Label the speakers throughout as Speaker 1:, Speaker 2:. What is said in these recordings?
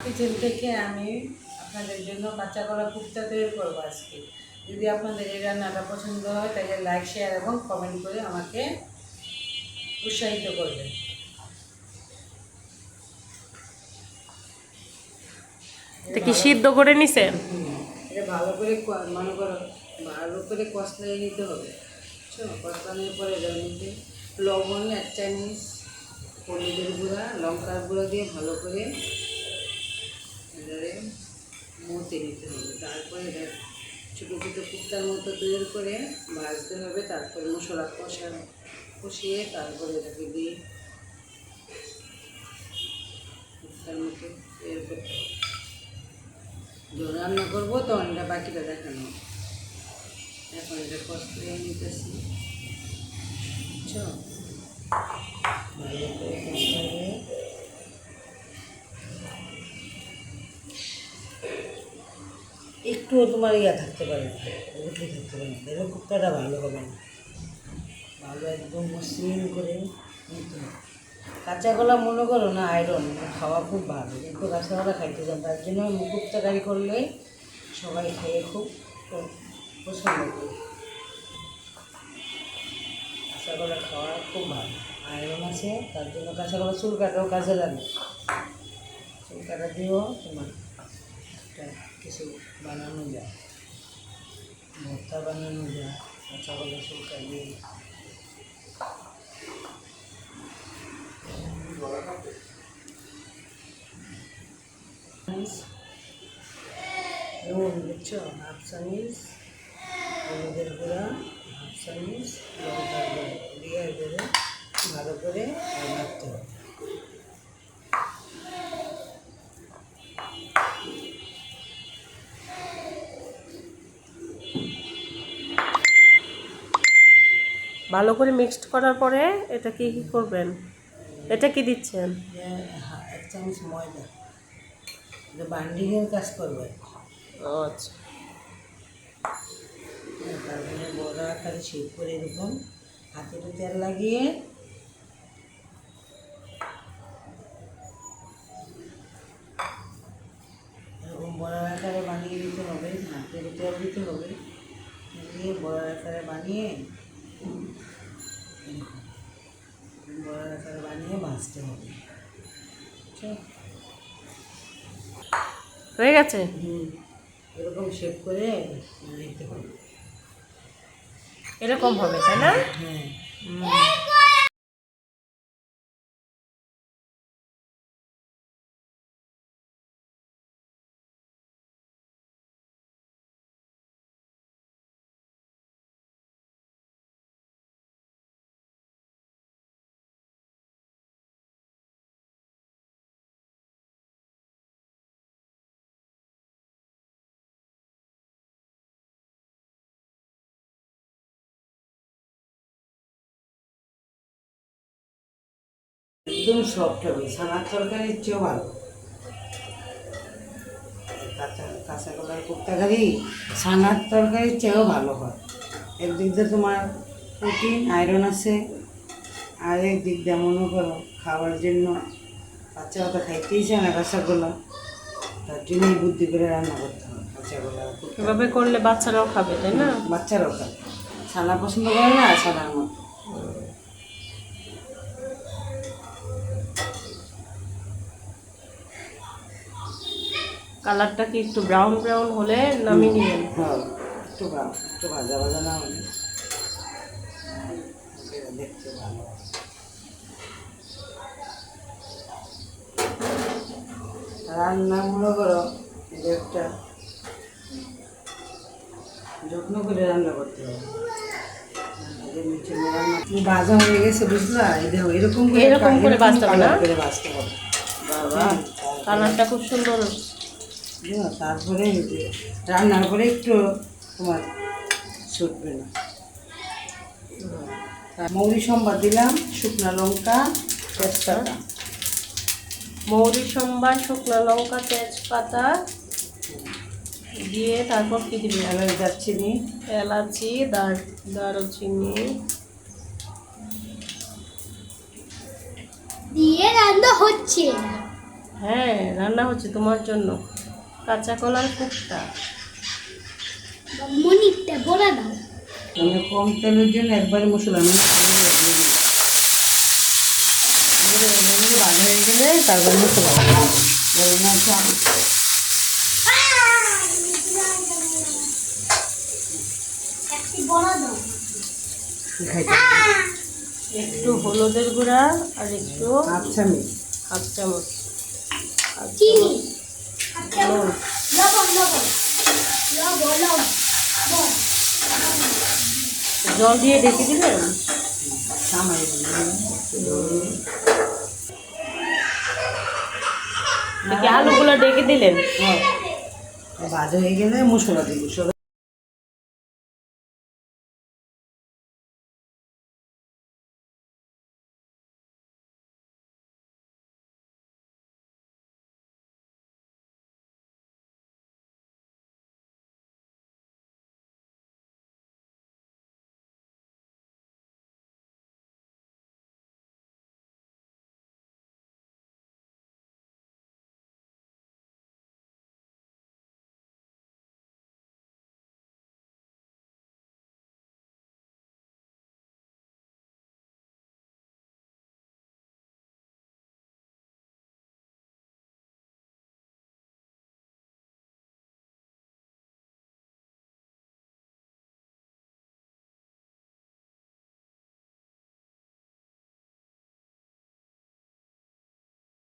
Speaker 1: Kitchen থেকে আমি আপনাদের জন্য কাঁচা কলা কুর্তা তৈরি করব আজকে। যদি আপনাদের এই রান্নাটা পছন্দ হয় তাহলে লাইক শেয়ার এবং কমেন্ট করে আমাকে উৎসাহিত করবেন।
Speaker 2: এটা কি সিদ্ধ করে নিছেন
Speaker 1: এটা ভালো করে মনে করো ভালো করে কষলিয়ে নিতে হবে। কষলানোর পরে এটার মধ্যে লবণ এক চামচ হলুদের গুঁড়া লঙ্কার গুঁড়া দিয়ে ভালো করে এটারে মতে নিতে হবে। তারপরে এটা ছোটো ছোটো কুর্তার মতো তৈরি করে ভাজতে হবে। তারপরে মশলা কষা, কষিয়ে তারপরে এটাকে দিয়ে কুর্তার মতো তৈরি করতে হবে। যখন রান্না করব তখন এটা বাকিটা দেখানো। এখন এটা কষলে নিতেছি। বুঝছ? একটুও তোমার ইয়া থাকতে পারে না। উঠে থাকতে পারে না। কুপ্তাটা ভালো হবে না। ভালো একদম মসৃণ করে কাঁচা কলা মনে করো না আয়রন খাওয়া খুব ভালো। কিন্তু কাঁচা কলা খাইতে চান তার জন্য মুকুব তরকারি করলে সবাই খেয়ে খুব পছন্দ করে। কাঁচা কলা খাওয়া খুব ভালো। আয়রন আছে, তার জন্য কাঁচা কলা চুল কাটাও কাজে লাগে। চুল কাটা দিয়েও তোমার একটা কিছু বানানো যায়। ভর্তা বানানো যায়, কাঁচা কলা নুন বুঝছ হাফ হাফ দিয়ে করে ভালো করে মাখতে হবে।
Speaker 2: ভালো করে মিক্সড করার পরে এটা কি কি করবেন? এটা কি দিচ্ছেন?
Speaker 1: এক চামচ ময়দা। এটা বান্ডিংয়ের কাজ করবে।
Speaker 2: আচ্ছা।
Speaker 1: তারপরে বড় আকারে শেপ করে এরকম। হাতেতে তেল লাগিয়ে এরকম বড় আকারে বানিয়ে দিতে হবে। হাতের তেল দিতে হবে। দিয়ে বড় আকারে বানিয়ে আকারে বাঁচতে ভাজতে হবে
Speaker 2: হয়ে গেছে?
Speaker 1: হুম এরকম শেপ করে নিতে হবে।
Speaker 2: এরকম হবে তাই না?
Speaker 1: হ্যাঁ। একদম সফট হবে। ছানার তরকারির চেয়েও ভালো। কাঁচা কাঁচা কলার কুর্তাকারি ছানার তরকারির চেয়েও ভালো হয়। একদিক দিয়ে তোমার প্রোটিন আয়রন আছে আর একদিক দিয়ে মনে করো খাওয়ার জন্য বাচ্চা কথা খাইতেই চায় না কাঁচাগোলা। তার জন্যই বুদ্ধি করে রান্না করতে হবে কাঁচাগোলা
Speaker 2: এভাবে করলে বাচ্চারাও খাবে তাই না?
Speaker 1: বাচ্চারাও খাবে। ছানা পছন্দ করে না ছানার মতো।
Speaker 2: কালারটা কি একটু ব্রাউন ব্রাউন হলে নামিয়ে নেবেন?
Speaker 1: হ্যাঁ একটু ভালো একটু ভাজা ভাজা না হলে। দেখতে ভালো। রান্না মনে করো একটা যত্ন করে রান্না করতে হবে। ভাজা হয়ে গেছে বুঝলা? এরকম
Speaker 2: এরকম করে ভাজতে হবে কালারটা খুব সুন্দর?
Speaker 1: তারপরে এই যে রান্নার পরে একটু তোমার ছুটবে না। মৌরি সম্বার দিলাম শুকনা লঙ্কা তেজপাতা।
Speaker 2: মৌরি সম্বার শুকনো লঙ্কা তেজপাতা দিয়ে তারপর কি দিবি?
Speaker 1: এলাচ দারচিনি।
Speaker 2: এলাচি দার দারুচিনি।
Speaker 3: দিয়ে রান্না হচ্ছে।
Speaker 2: হ্যাঁ রান্না হচ্ছে তোমার জন্য। কাঁচা কলার কুকটা
Speaker 3: মনিকটা বলে দাও।
Speaker 1: মানে কম তেলের জন্য একবারে মশলা আমি ভালো হয়ে গেলে তারপর মশলা আমি-
Speaker 3: একটি
Speaker 2: হলুদের গুঁড়া আর একটু
Speaker 1: হাফ চামচ
Speaker 2: হাফ চামচ। হাফ
Speaker 3: চিনি।
Speaker 2: চামচ। জল দিয়ে ডেকে দিলেন আলুগুলো ডেকে দিলেন?
Speaker 1: ভাজা হয়ে গেলে মশলা
Speaker 2: দিয়ে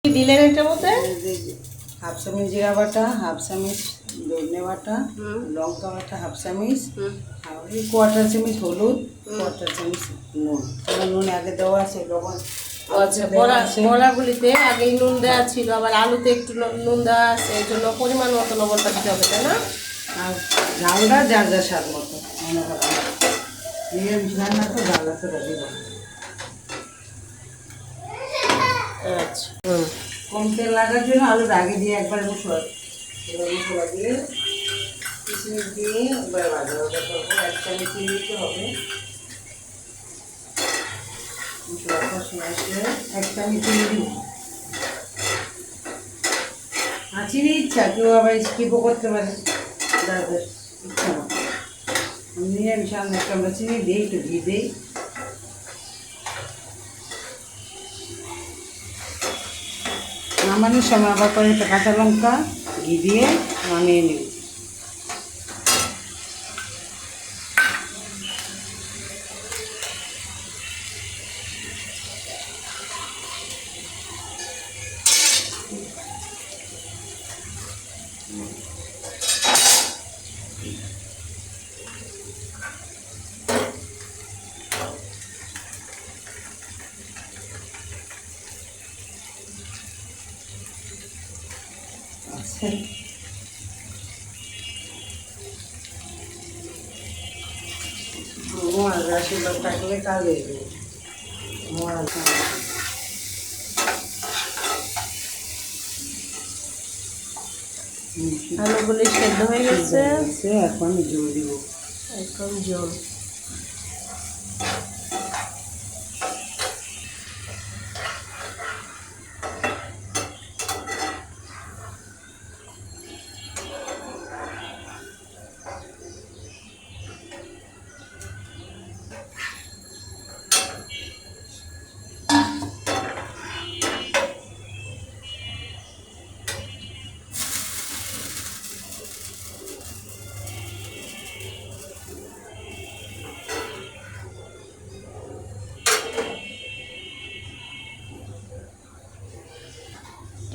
Speaker 2: দিলেন এটার মধ্যে?
Speaker 1: হাফ চামচ জিরা বাটা হাফ চামচ ধনে বাটা। লঙ্কা বাটা হাফ চামচ আর ওই কোয়ার্টার চামচ হলুদ কোয়ার্টার চামচ নুন। নুন আগে দেওয়া আছে লবণ
Speaker 2: আচ্ছা বড়া বড়াগুলিতে আগেই নুন দেওয়া ছিল আবার আলুতে একটু নুন- দেওয়া আছে এই জন্য পরিমাণ মতো লবণটা দিতে হবে তাই না?
Speaker 1: আর ঝালটা যার যার স্বাদ মতো মনে করো নিরামিষ রান্না তো ঝাল এতটা দিব না।
Speaker 2: আচ্ছা
Speaker 1: কম তেল লাগার জন্য আলুর আগে দিয়ে একবার মশলা এবার দিয়ে কিশমিশ দিয়ে একবার ভাজা ভাজা দিতে হবে মশলা কষে আসলে ইচ্ছা কেউ আবার স্কিপও করতে পারে যাদের ইচ্ছা মতো নিরামিষ রান্না একটু আমরা চিনি দিই একটু ঘি দিই নামানোর সময় আবার কয়েকটা কাঁচা লঙ্কা ঘি দিয়ে নামিয়ে নিব আচ্ছা মহারাজ আশীর্বাদ থাকলে কাজে মহারাজ।
Speaker 2: আলুগুলি সেদ্ধ হয়ে গেছে।
Speaker 1: এখন জল দিব।
Speaker 2: এখন জল।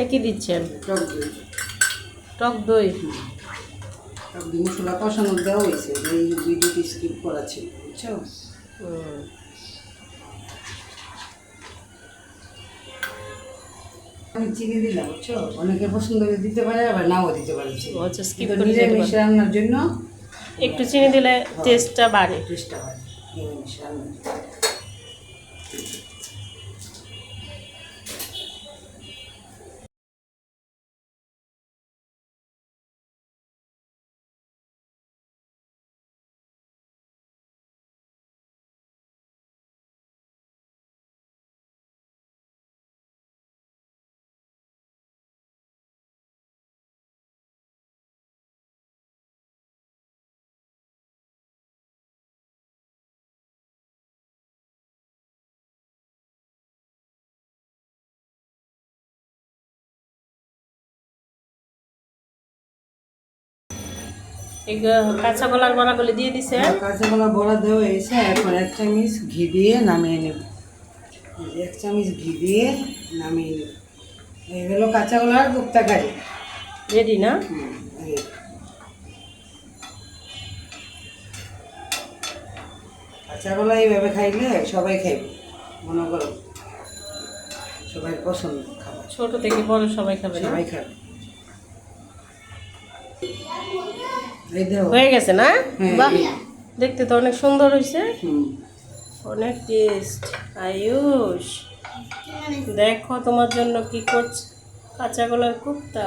Speaker 2: এটা কি দিচ্ছেন?
Speaker 1: টক দই।
Speaker 2: টক দই।
Speaker 1: মশলা কষানো দেওয়া হয়েছে। এই ভিডিওটি স্কিপ করা ছিল বুঝছ? আমি চিনি দিলাম বুঝছ? অনেকে পছন্দ করে দিতে পারে আবার নাও দিতে পারে।
Speaker 2: আচ্ছা স্কিপ করে দিতে
Speaker 1: নিরামিষ রান্নার জন্য
Speaker 2: একটু চিনি দিলে টেস্টটা বাড়ে।
Speaker 1: চেষ্টা হয় নিরামিষ রান্নার
Speaker 2: এই কাঁচা কলার বড়াগুলি দিয়ে দিছে।
Speaker 1: কাঁচা কলা বড়া দেওয়া এসে এখন এক চামচ ঘি দিয়ে নামিয়ে নেব। এক চামচ ঘি দিয়ে নামিয়ে নেব। এই হলো কাঁচা কলার কুপ্তা কারি।
Speaker 2: রেডি না?
Speaker 1: কাঁচা কলা এইভাবে খাইলে সবাই খাইবে মনে করো। সবাই পছন্দ খাবার।
Speaker 2: ছোট থেকে বড় সবাই খাবে
Speaker 1: সবাই খাবে।
Speaker 2: হয়ে গেছে না?
Speaker 1: হ্যাঁ,
Speaker 2: বাহ দেখতে তো অনেক সুন্দর হয়েছে। অনেক টেস্ট আয়ুষ। দেখো তোমার জন্য কি করছে। কাঁচা কলার কুপ্তা